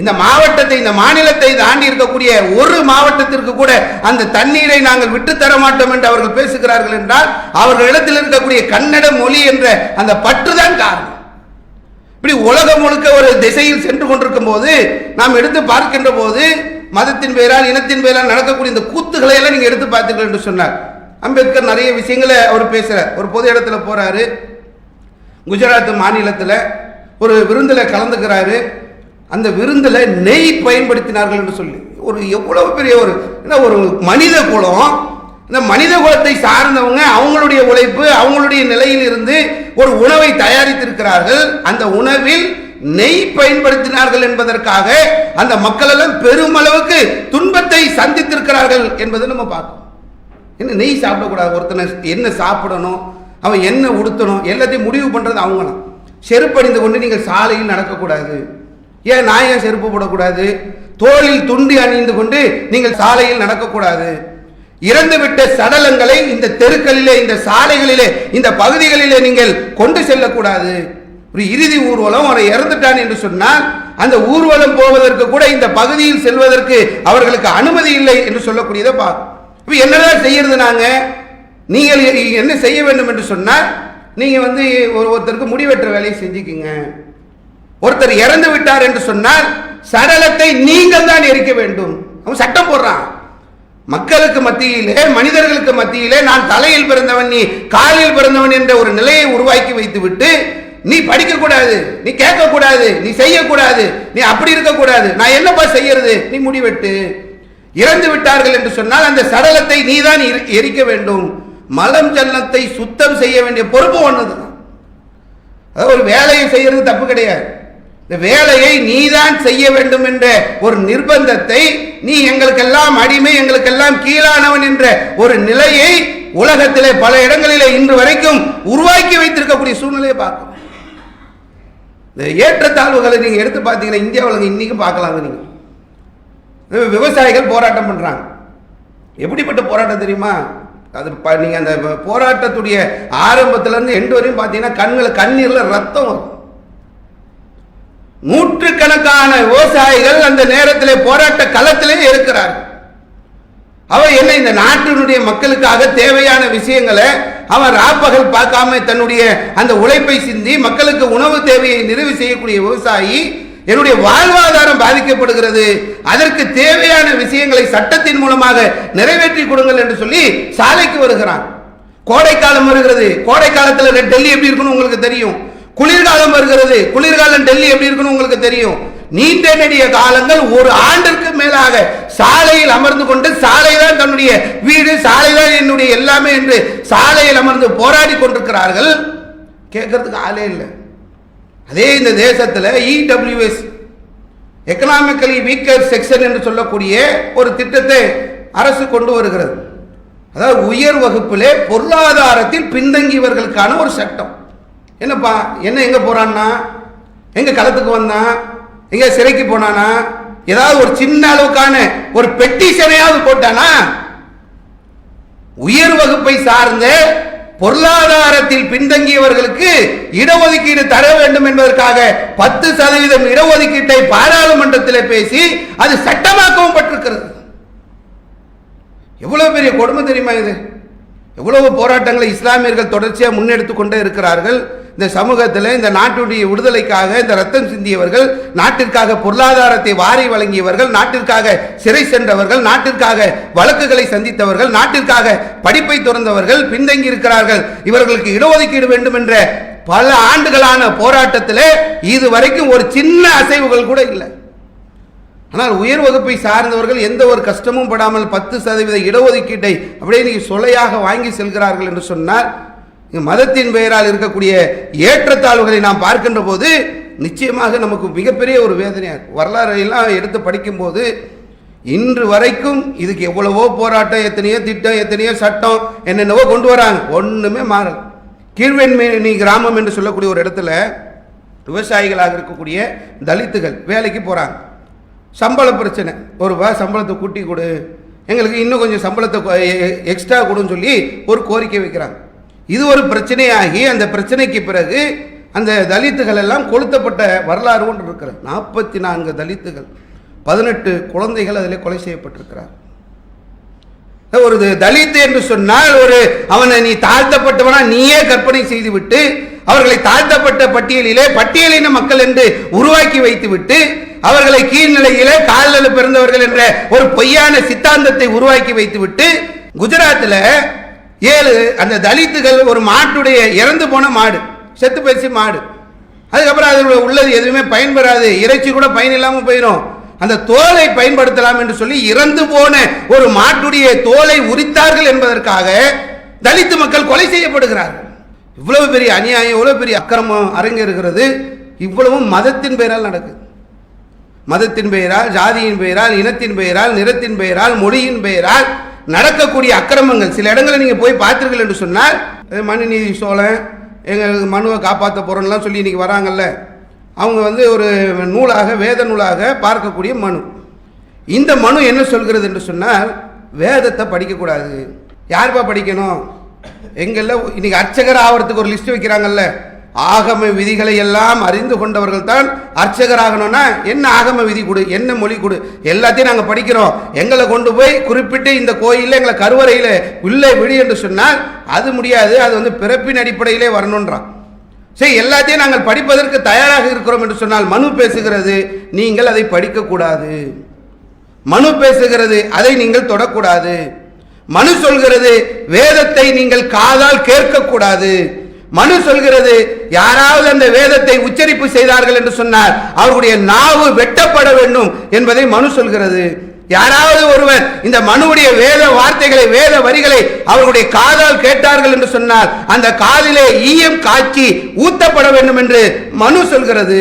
இந்த மாவட்டத்தை இந்த மாநிலத்தை தாண்டி இருக்கக்கூடிய ஒரு மாவட்டத்திற்கு கூட அந்த தண்ணீரை நாங்கள் விட்டு தர மாட்டோம் என்று அவர்கள் பேசுகிறார்கள் என்றால் அவர்களிடத்தில் இருக்கக்கூடிய கன்னட மொழி என்ற அந்த பற்றுதான் காரணம். இப்படி உலகம் முழுக்க ஒரு திசையில் சென்று கொண்டிருக்கும் போது நாம் எடுத்து பார்க்கின்ற போது மதத்தின் பெயரால் இனத்தின் பெயரால் நடக்கக்கூடிய இந்த கூத்துக்களை எல்லாம் நீங்கள் எடுத்து பார்த்தீர்கள் என்று சொன்னார். அம்பேத்கர் நிறைய விஷயங்களை அவர் பேசுகிறார் ஒரு பொது இடத்துல போகிறாரு குஜராத் மாநிலத்தில் ஒரு விருந்தில் கலந்துக்கிறாரு. அந்த விருந்தில் நெய் பயன்படுத்தினார்கள் என்று சொல்லி. ஒரு எவ்வளவு பெரிய ஒரு என்ன ஒரு மனித குலம். இந்த மனித குலத்தை சார்ந்தவங்க அவங்களுடைய உழைப்பு அவங்களுடைய நிலையில் இருந்து ஒரு உணவை தயாரித்திருக்கிறார்கள். அந்த உணவில் நெய் பயன்படுத்தினார்கள் என்பதற்காக அந்த மக்கள் எல்லாம் பெருமளவுக்கு துன்பத்தை சந்தித்திருக்கிறார்கள் என்பதை நம்ம பார்க்கணும். என்ன நெய் சாப்பிடக்கூடாது? ஒருத்தனை என்ன சாப்பிடணும்? அவன் என்ன உடுத்தணும்? எல்லாத்தையும் முடிவு பண்ணுறது அவங்களாம் செருப்பணிந்து கொண்டு நீங்கள் சாலையில் நடக்கக்கூடாது. ஏன் நான் ஏன் செருப்பு போடக்கூடாது? தோளில் துண்டி அணிந்து கொண்டு நீங்கள் சாலையில் நடக்கக்கூடாது. இறந்துவிட்ட சடலங்களை இந்த தெருக்களிலே இந்த சாலைகளிலே இந்த பகுதிகளிலே நீங்கள் கொண்டு செல்லக்கூடாது. ஒரு இறுதி ஊர்வலம் அவரை இறந்துட்டான் என்று சொன்னால் அந்த ஊர்வலம் போவதற்கு கூட இந்த பகுதியில் செல்வதற்கு அவர்களுக்கு அனுமதி இல்லை என்று சொல்லக்கூடியதை பார்க்கும் இப்போ என்னதான் செய்யறது நாங்கள் நீங்கள் என்ன செய்ய வேண்டும் என்று சொன்னால் நீங்கள் வந்து ஒரு ஒருத்தருக்கு முடிவெற்ற வேலையை செஞ்சுக்குங்க. ஒருத்தர் இறந்து விட்டார் என்று சொன்னால் சடலத்தை நீங்கள் தான் எரிக்க வேண்டும். அவன் சட்டம் போடுறான். மக்களுக்கு மத்தியிலே மனிதர்களுக்கு மத்தியிலே நான் தலையில் பிறந்தவன் நீ காலில் பிறந்தவன் என்ற ஒரு நிலையை உருவாக்கி வைத்துவிட்டு நீ படிக்க கூடாது நீ கேட்க கூடாது நீ செய்யக்கூடாது நீ அப்படி இருக்கக்கூடாது. நான் என்னப்பா செய்யறது? நீ முடிவெட்டு. இறந்து விட்டார்கள் என்று சொன்னால் அந்த சடலத்தை நீதான் தான் எரிக்க வேண்டும். மலம் ஜல்லத்தை சுத்தம் செய்ய வேண்டிய பொறுப்பு ஒன்றுதான் அதாவது ஒரு வேலையை செய்யறது தப்பு கிடையாது. இந்த வேலையை நீதான் செய்ய வேண்டும் என்ற ஒரு நிர்பந்தத்தை நீ எங்களுக்கெல்லாம் அடிமை எங்களுக்கெல்லாம் கீழானவன் என்ற ஒரு நிலையை உலகத்திலே பல இடங்களிலே இன்று வரைக்கும் உருவாக்கி வைத்திருக்கக்கூடிய சூழ்நிலையை பார்க்கும் ஏற்றத்தாழ்வுகளை நீங்கள் எடுத்து பார்த்தீங்கன்னா இந்தியாவில் இன்றைக்கும் பார்க்கலாங்க நீங்கள் விவசாயிகள் போராட்டம் பண்ணுறாங்க எப்படிப்பட்ட போராட்டம் தெரியுமா? அது ப- அந்த போராட்டத்துடைய ஆரம்பத்துலேருந்து எண்டு வரையும் பார்த்தீங்கன்னா கண்ணில் கண்ணீரில் ரத்தம் வரும். நூற்றுக்கணக்கான விவசாயிகள் அந்த நேரத்தில் போராட்ட களத்திலே இருக்கிறார்கள். அவன் என்ன இந்த நாட்டினுடைய மக்களுக்காக தேவையான விஷயங்களை அவன் ராப்பகல் பார்க்காம தன்னுடைய அந்த உழைப்பை சிந்தி மக்களுக்கு உணவு தேவையை நிறைவு செய்யக்கூடிய விவசாயி என்னுடைய வாழ்வாதாரம் பாதிக்கப்படுகிறது. அதற்கு தேவையான விஷயங்களை சட்டத்தின் மூலமாக நிறைவேற்றி கொடுங்கள் என்று சொல்லி சாலைக்கு வருகிறான். கோடைக்காலம் வருகிறது. கோடை டெல்லி எப்படி இருக்குன்னு உங்களுக்கு தெரியும். குளிர்காலம் வருகிறது. குளிர்காலம் டெல்லி எப்படி இருக்குன்னு உங்களுக்கு தெரியும். நீண்ட நெடிய காலங்கள் ஒரு ஆண்டிற்கு மேலாக சாலையில் அமர்ந்து கொண்டு சாலை தான் தன்னுடைய வீடு சாலை தான் என்னுடைய எல்லாமே என்று சாலையில் அமர்ந்து போராடி கொண்டிருக்கிறார்கள். கேட்கறதுக்கு ஆளே இல்லை. அதே இந்த தேசத்தில் இடபிள்யூஎஸ் எக்கனாமிக்கலி வீக்கர் செக்ஷன் என்று சொல்லக்கூடிய ஒரு திட்டத்தை அரசு கொண்டு வருகிறது. அதாவது உயர் வகுப்பிலே பொருளாதாரத்தில் பின்தங்கியவர்களுக்கான ஒரு சட்டம். என்னப்பா என்ன எங்கே போகிறான்னா எங்கள் களத்துக்கு வந்தான்? எங்க சிறைக்கு போனானா? ஏதாவது ஒரு சின்ன அளவுக்கான ஒரு பெட்டிஷனையாவது போட்டானா? உயர் வகுப்பை சார்ந்த பொருளாதாரத்தில் பின்தங்கியவர்களுக்கு இடஒதுக்கீடு தர வேண்டும் என்பதற்காக பத்து சதவீதம் இடஒதுக்கீட்டை பாராளுமன்றத்தில் பேசி அது சட்டமாக்கவும் பட்டிருக்கிறது. எவ்வளவு பெரிய கொடுமை தெரியுமா இது? எவ்வளவு போராட்டங்களை இஸ்லாமியர்கள் தொடர்ச்சியாக முன்னெடுத்து கொண்டே இருக்கிறார்கள். இந்த சமூகத்தில் இந்த நாட்டுடைய விடுதலைக்காக இந்த ரத்தம் சிந்தியவர்கள் நாட்டிற்காக பொருளாதாரத்தை வாரி வழங்கியவர்கள் நாட்டிற்காக சிறை சென்றவர்கள் நாட்டிற்காக வழக்குகளை சந்தித்தவர்கள் நாட்டிற்காக படிப்பை துறந்தவர்கள் பின்தங்கி இருக்கிறார்கள். இவர்களுக்கு இடஒதுக்கீடு வேண்டும் என்ற பல ஆண்டுகளான போராட்டத்திலே இதுவரைக்கும் ஒரு சின்ன அசைவுகள் கூட இல்லை. ஆனால் உயர் வகுப்பை சார்ந்தவர்கள் எந்த ஒரு கஷ்டமும் படாமல் பத்து சதவீத இடஒதுக்கீட்டை அப்படியே நீங்கள் சொலையாக வாங்கி செல்கிறார்கள் என்று சொன்னால் மதத்தின் பெயரால் இருக்கக்கூடிய ஏற்றத்தாழ்வுகளை நாம் பார்க்கின்ற போது நிச்சயமாக நமக்கு மிகப்பெரிய ஒரு வேதனையாக வரலாறையெல்லாம் வரலாறு எல்லாம் எடுத்து படிக்கும்போது இன்று வரைக்கும் இதுக்கு எவ்வளவோ போராட்டம் எத்தனையோ திட்டம் எத்தனையோ சட்டம் என்னென்னவோ கொண்டு வராங்க. ஒன்றுமே மாறல. கீழ்வெண்மேனி கிராமம் என்று சொல்லக்கூடிய ஒரு இடத்துல விவசாயிகளாக இருக்கக்கூடிய தலித்துகள் வேலைக்கு போகிறாங்க சம்பள பிரச்சனை. ஒரு ரூபா சம்பளத்தை கூட்டி கொடு. எங்களுக்கு இன்னும் கொஞ்சம் சம்பளத்தை எக்ஸ்ட்ரா கொடுன்னு சொல்லி ஒரு கோரிக்கை வைக்கிறாங்க. இது ஒரு பிரச்சனையாகி அந்த பிரச்சனைக்கு பிறகு அந்த தலித்துகள் எல்லாம் கொளுத்தப்பட்ட வரலாறு ஒன்று இருக்கிறது. நாற்பத்தி நான்கு தலித்துகள் பதினெட்டு குழந்தைகள் அதில் கொலை செய்யப்பட்டிருக்கிறார். ஒரு தலித்து என்று சொன்னால் ஒரு அவனை நீ தாழ்த்தப்பட்டவனா நீயே கற்பனை செய்துவிட்டு அவர்களை தாழ்த்தப்பட்ட பட்டியலிலே பட்டியலின மக்கள் என்று உருவாக்கி வைத்துவிட்டு அவர்களை கீழ்நிலையிலே கால்நிலை பிறந்தவர்கள் என்ற ஒரு பொய்யான சித்தாந்தத்தை உருவாக்கி வைத்துவிட்டு குஜராத்தில் ஏழு அந்த தலித்துகள் ஒரு மாட்டுடைய இறந்து போன மாடு செத்து பயிற்சி மாடு. அதுக்கப்புறம் அதில் உள்ளது எதுவுமே பயன்பெறாது. இறைச்சி கூட பயன் இல்லாமல் போயிடும் அந்த தோலை பயன்படுத்தலாம் என்று சொல்லி இறந்து போன ஒரு மாட்டுடைய தோலை உரித்தார்கள் என்பதற்காக தலித்து மக்கள் கொலை செய்யப்படுகிறார்கள். இவ்வளவு பெரிய அநியாயம் இவ்வளவு பெரிய அக்கிரமம் அரங்கிருக்கிறது இவ்வளவும் மதத்தின் பெயரால் நடக்குது. மதத்தின் பெயரால் ஜாதியின் பெயரால் இனத்தின் பெயரால் நிறத்தின் பெயரால் மொழியின் பெயரால் நடக்கக்கூடிய அக்கிரமங்கள். சில இடங்களில் நீங்கள் போய் பார்த்தீர்கள் என்று சொன்னால் மனு மனுநீதி சோழன். எங்களுக்கு மனுவை காப்பாற்ற போகிறோம்லாம் சொல்லி இன்றைக்கி வராங்கல்ல. அவங்க வந்து ஒரு நூலாக வேத நூலாக பார்க்கக்கூடிய மனு. இந்த மனு என்ன சொல்கிறது என்று சொன்னால் வேதத்தை படிக்கக்கூடாது. யாருப்பா படிக்கணும்? எங்களில் இன்றைக்கி அர்ச்சகர் ஆகிறதுக்கு ஒரு லிஸ்ட் வைக்கிறாங்கல்ல. ஆகம விதிகளை எல்லாம் அறிந்து கொண்டவர்கள் தான் அர்ச்சகராகணும்னா என்ன ஆகம விதி கொடு என்ன மொழி கொடு? எல்லாத்தையும் நாங்கள் படிக்கிறோம். எங்களை கொண்டு போய் குறிப்பிட்டு இந்த கோயிலில் எங்களை கருவறையில் உள்ளே விடு என்று சொன்னால் அது முடியாது. அது வந்து பிறப்பின் அடிப்படையிலே வரணுன்றான் சரி எல்லாத்தையும் நாங்கள் படிப்பதற்கு தயாராக இருக்கிறோம் என்று சொன்னால் மனு பேசுகிறது. நீங்கள் அதை படிக்கக்கூடாது. மனு பேசுகிறது அதை நீங்கள் தொடக்கூடாது. மனு சொல்கிறது வேதத்தை நீங்கள் காதால் கேட்கக்கூடாது. மனு சொல்கிறது யாராவது அந்த வேதத்தை உச்சரிப்பு செய்தார்கள் என்று சொன்னார் அவர்களுடைய நாவு வெட்டப்பட வேண்டும் என்பதை மனு சொல்கிறது. யாராவது ஒருவர் இந்த மனுவுடைய வேத வார்த்தைகளை வேத வரிகளை அவர்களுடைய காதால் கேட்டார்கள் என்று சொன்னார் அந்த காதிலே ஈயம் காய்ச்சி ஊத்தப்பட வேண்டும் என்று மனு சொல்கிறது.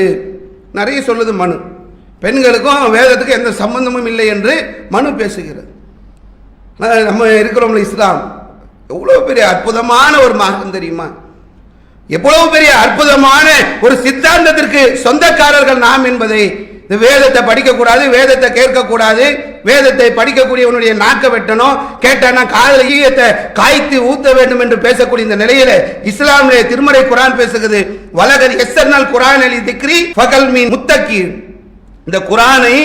நிறைய சொல்லுது மனு. பெண்களுக்கும் வேதத்துக்கும் எந்த சம்பந்தமும் இல்லை என்று மனு பேசுகிறது. நம்ம இருக்கிறோம்ல இஸ்லாம். எவ்வளோ பெரிய அற்புதமான ஒரு மார்க்கம் தெரியுமா? எவ்வளவு பெரிய அற்புதமான ஒரு சித்தாந்தத்திற்கு சொந்தக்காரர்கள் நாம் என்பதை இந்த வேதத்தை படிக்கக்கூடாது வேதத்தை கேட்கக்கூடாது வேதத்தை படிக்கக்கூடியவனுடைய நாக்க வெட்டணும் கேட்டானா காதல் ஈயத்தை காய்த்து ஊத்த வேண்டும் என்று பேசக்கூடிய இந்த நிலையில இஸ்லாமிய திருமறை குரான் பேசுகிறது. வலகர் எஸ்என்எல் குரான் அலி திக்ரி ஃபகல் மீன் முத்தக்கி இந்த குரானை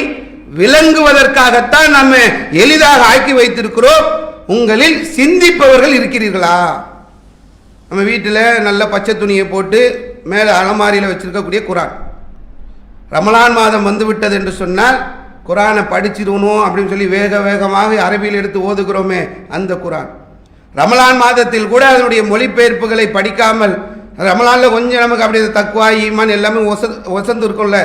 விளங்குவதற்காகத்தான் நம்ம எளிதாக ஆக்கி வைத்திருக்கிறோம். உங்களில் சிந்திப்பவர்கள் இருக்கிறீர்களா? நம்ம வீட்டில் நல்ல பச்சை துணியை போட்டு மேலே அலமாரியில் வச்சுருக்கக்கூடிய குரான். ரமலான் மாதம் வந்துவிட்டது என்று சொன்னால் குரானை படிச்சிடணும் அப்படின்னு சொல்லி வேக வேகமாக அரபியில் எடுத்து ஓதுகிறோமே அந்த குரான். ரமலான் மாதத்தில் கூட அதனுடைய மொழிபெயர்ப்புகளை படிக்காமல் ரமலானில் கொஞ்சம் நமக்கு அப்படி தக்குவா ஈமான் எல்லாமே ஒச ஒசந்து இருக்கும்ல.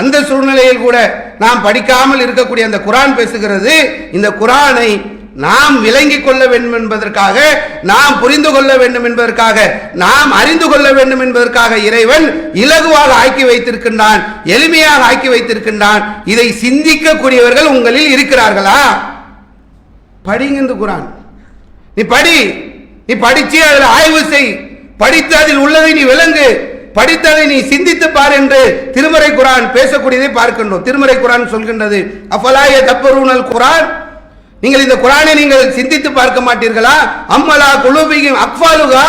அந்த சூழ்நிலையில் கூட நாம் படிக்காமல் இருக்கக்கூடிய அந்த குரான் பேசுகிறது இந்த குரானை நாம் விளங்கிக் கொள்ள வேண்டும் என்பதற்காக நாம் புரிந்து கொள்ள வேண்டும் என்பதற்காக நாம் அறிந்து கொள்ள வேண்டும் என்பதற்காக இறைவன் இலகுவாக ஆக்கி வைத்திருக்கின்றான் எளிமையாக ஆக்கி வைத்திருக்கின்றான். இதை சிந்திக்கக்கூடியவர்கள் உங்களில் இருக்கிறார்களா? படிங்க குரான் நீ படி நீ படிச்சு அதில் ஆய்வு செய். படித்து அதில் உள்ளதை நீ விளங்கு. படித்ததை நீ சிந்தித்து பார் என்று திருமறை குரான் பேசக்கூடியதை பார்க்கின்றோம். திருமறை குரான் சொல்கின்றது அஃபலாய தப்பரூனல் குரான்? நீங்கள் இந்த குரானை நீங்கள் சிந்தித்து பார்க்க மாட்டீர்களா? அம்மலா குழுபியும் அக்வாலுகா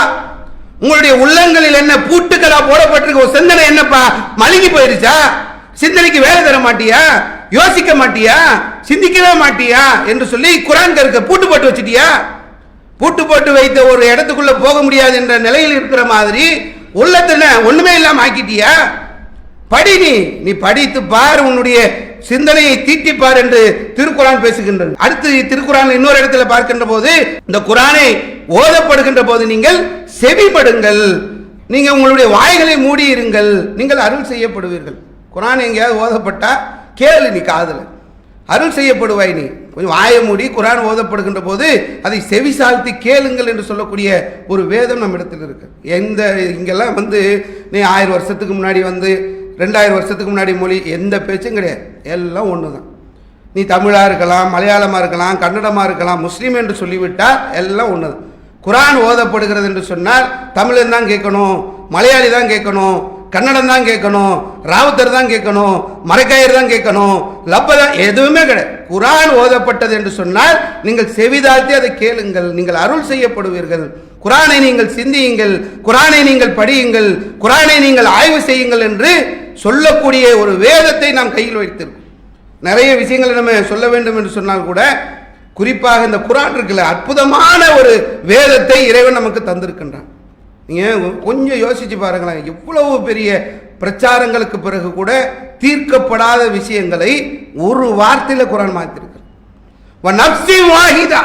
உங்களுடைய உள்ளங்களில் என்ன பூட்டுக்களா போடப்பட்டிருக்க? ஒரு சிந்தனை என்னப்பா? மழுங்கி போயிருச்சா சிந்தனைக்கு வேலை தர மாட்டியா? யோசிக்க மாட்டியா? சிந்திக்கவே மாட்டியா? என்று சொல்லி குரான் கருக்க பூட்டு போட்டு வச்சிட்டியா? பூட்டு போட்டு வைத்த ஒரு இடத்துக்குள்ள போக முடியாது என்ற நிலையில் இருக்கிற மாதிரி உள்ளத்துல ஒண்ணுமே இல்லாம ஆக்கிட்டியா? படி நீ. நீ படித்து பார் உன்னுடைய சிந்தனையை தீட்டி பார் என்று திருக்குறான் பேசுகின்றது. அடுத்து திருக்குறான் இன்னொரு இடத்துல பார்க்கின்ற போது இந்த குரானை ஓதப்படுகின்ற போது நீங்கள் செவிப்படுங்கள் நீங்க உங்களுடைய வாய்களை மூடி இருங்கள் நீங்கள் அருள் செய்யப்படுவீர்கள். குரான் எங்கேயாவது ஓதப்பட்டா கேளு நீ காதல. அருள் செய்யப்படுவாய் நீ. கொஞ்சம் வாயை மூடி குரான் ஓதப்படுகின்ற போது அதை செவி சாழ்த்தி கேளுங்கள் என்று சொல்லக்கூடிய ஒரு வேதம் நம்ம இடத்தில் இருக்கு. எந்த இங்கெல்லாம் வந்து நீ ஆயிரம் வருஷத்துக்கு முன்னாடி வந்து ரெண்டாயிரம் வருஷத்துக்கு முன்னாடி மொழி எந்த பேச்சும் கிடையாது. எல்லாம் ஒன்று தான் நீ தமிழாக இருக்கலாம் மலையாளமாக இருக்கலாம் கன்னடமாக இருக்கலாம் முஸ்லீம் என்று சொல்லிவிட்டால் எல்லாம் ஒன்று தான் குரான் ஓதப்படுகிறது என்று சொன்னால் தமிழன் தான் கேட்கணும் மலையாளி தான் கேட்கணும் கன்னடம் தான் கேட்கணும் ராவுத்தர் தான் கேட்கணும் மரக்காயர் தான் கேட்கணும் லப்ப எதுவுமே கிடையாது. குரான் ஓதப்பட்டது என்று சொன்னால் நீங்கள் செவிதாழ்த்தி அதை கேளுங்கள் நீங்கள் அருள் செய்யப்படுவீர்கள். குரானை நீங்கள் சிந்தியுங்கள் குரானை நீங்கள் படியுங்கள் குரானை நீங்கள் ஆய்வு செய்யுங்கள் என்று சொல்லக்கூடிய ஒரு வேதத்தை நாம் கையில் வைத்திருக்கோம். நிறைய விஷயங்களை நம்ம சொல்ல வேண்டும் என்று சொன்னால் கூட குறிப்பாக இந்த குரான் இருக்குல்ல அற்புதமான ஒரு வேதத்தை இறைவன் நமக்கு தந்திருக்கின்றான். நீங்கள் கொஞ்சம் யோசிச்சு பாருங்களேன் எவ்வளவு பெரிய பிரச்சாரங்களுக்கு பிறகு கூட தீர்க்கப்படாத விஷயங்களை ஒரு வார்த்தையில் குரான் மாற்றிருக்கு வாஹிதா.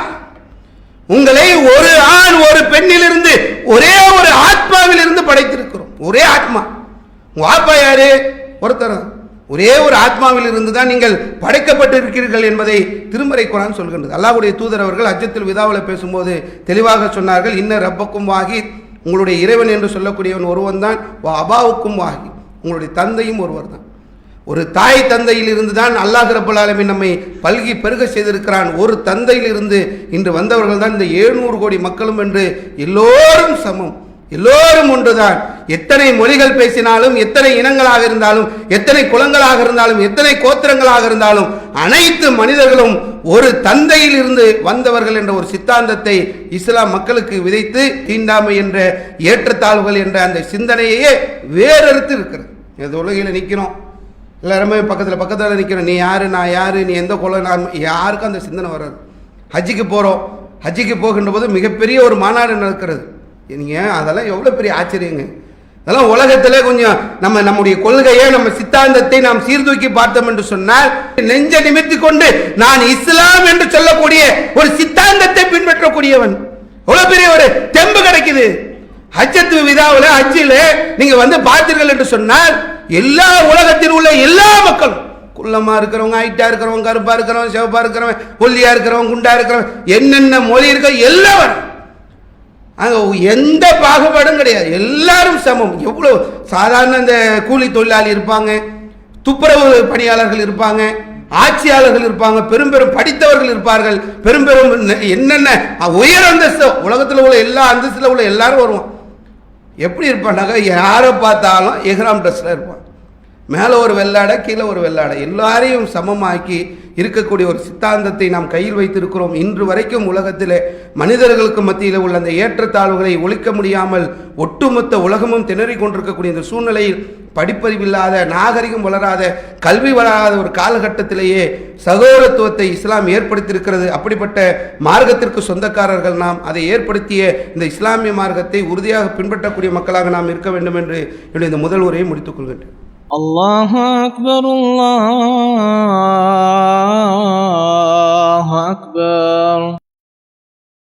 உங்களை ஒரு ஆண் ஒரு பெண்ணிலிருந்து ஒரே ஒரு ஆத்மாவிலிருந்து படைத்திருக்கிறோம். ஒரே ஆத்மா. உங்க வாப்பா யாரு? ஒருத்தர். ஒரே ஒரு ஆத்மாவில் இருந்து தான் நீங்கள் படைக்கப்பட்டிருக்கிறீர்கள் என்பதை திருமறை குரான் சொல்கின்றது. அல்லாவுடைய தூதர் அவர்கள் அச்சத்தில் விதாவில் பேசும்போது தெளிவாக சொன்னார்கள் இன்ன ரப்பக்கும் வாகி உங்களுடைய இறைவன் என்று சொல்லக்கூடியவன் ஒருவன் தான் அபாவுக்கும் வாகி உங்களுடைய தந்தையும் ஒருவர் தான் ஒரு தாய் தந்தையில் இருந்து தான் அல்லாஹ் ரப்பல் நம்மை பல்கி பெருக செய்திருக்கிறான். ஒரு தந்தையில் இருந்து இன்று வந்தவர்கள் தான் இந்த எழுநூறு கோடி மக்களும் என்று எல்லோரும் சமம். எல்லோரும் ஒன்றுதான். எத்தனை மொழிகள் பேசினாலும் எத்தனை இனங்களாக இருந்தாலும் எத்தனை குலங்களாக இருந்தாலும் எத்தனை கோத்திரங்களாக இருந்தாலும் அனைத்து மனிதர்களும் ஒரு தந்தையில் இருந்து வந்தவர்கள் என்ற ஒரு சித்தாந்தத்தை இஸ்லாம் மக்களுக்கு விதைத்து தீண்டாமை என்ற ஏற்றத்தாழ்வுகள் என்ற அந்த சிந்தனையையே வேறறுத்து இருக்கிறது இந்த உலகில் நிற்கிறோம் எல்லாருமே பக்கத்தில் பக்கத்தில் நிற்கிறோம் நீ யாரு நான் யாரு நீ எந்த குலம் நான் யாருக்கும் அந்த சிந்தனை வராது. ஹஜ்ஜிக்கு போகிறோம் ஹஜ்ஜிக்கு போகின்ற போது மிகப்பெரிய ஒரு மாநாடு நடக்கிறது. நீங்கள் அதெல்லாம் எவ்வளோ பெரிய ஆச்சரியங்க. அதெல்லாம் உலகத்தில் கொஞ்சம் நம்ம நம்முடைய கொள்கையை நம்ம சித்தாந்தத்தை நாம் சீர்தூக்கி பார்த்தோம் என்று சொன்னால் நெஞ்ச நிமித்தி கொண்டு நான் இஸ்லாம் என்று சொல்லக்கூடிய ஒரு சித்தாந்தத்தை பின்பற்றக்கூடியவன். எவ்வளோ பெரிய ஒரு தெம்பு கிடைக்குது. ஹஜ்ஜத்து விதாவில் ஹஜ்ஜில் நீங்கள் வந்து பார்த்தீர்கள் என்று சொன்னால் எல்லா உலகத்தில் உள்ள எல்லா மக்களும் குள்ளமாக இருக்கிறவங்க ஹைட்டாக இருக்கிறவங்க கருப்பாக இருக்கிறவங்க சிவப்பாக இருக்கிறவங்க ஒல்லியாக இருக்கிறவங்க குண்டாக இருக்கிறவங்க என்னென்ன மொழி இருக்க எல்லாரும் அது எந்த பாகுபாடும் கிடையாது. எல்லாரும் சமம். எவ்வளோ சாதாரண இந்த கூலி தொழிலாளி இருப்பாங்க துப்புரவு பணியாளர்கள் இருப்பாங்க ஆட்சியாளர்கள் இருப்பாங்க பெரும் பெரும் படித்தவர்கள் இருப்பார்கள் பெரும் பெரும் என்னென்ன உயர் அந்தஸ்து உலகத்தில் உள்ள எல்லா அந்தஸ்தில் உள்ள எல்லாரும் வருவான். எப்படி இருப்பானாக்க யாரை பார்த்தாலும் எஹ்ராம் ட்ரெஸ்ஸில் இருப்பான். மேலே ஒரு வெள்ளாடை கீழே ஒரு வெள்ளாடை. எல்லாரையும் சமமாக்கி இருக்கக்கூடிய ஒரு சித்தாந்தத்தை நாம் கையில் வைத்திருக்கிறோம். இன்று வரைக்கும் உலகத்திலே மனிதர்களுக்கு மத்தியில் உள்ள அந்த ஏற்றத்தாழ்வுகளை ஒழிக்க முடியாமல் ஒட்டுமொத்த உலகமும் திணறிக் கொண்டிருக்கக்கூடிய இந்த சூழ்நிலையில் படிப்பறிவில்லாத நாகரிகம் வளராத கல்வி வளராத ஒரு காலகட்டத்திலேயே சகோதரத்துவத்தை இஸ்லாம் ஏற்படுத்தியிருக்கிறது. அப்படிப்பட்ட மார்க்கத்திற்கு சொந்தக்காரர்கள் நாம் அதை ஏற்படுத்திய இந்த இஸ்லாமிய மார்க்கத்தை உறுதியாக பின்பற்றக்கூடிய மக்களாக நாம் இருக்க வேண்டும் என்று என்னுடைய இந்த முதல் உரையை முடித்துக் கொள்கின்றேன். الله أكبر الله أكبر.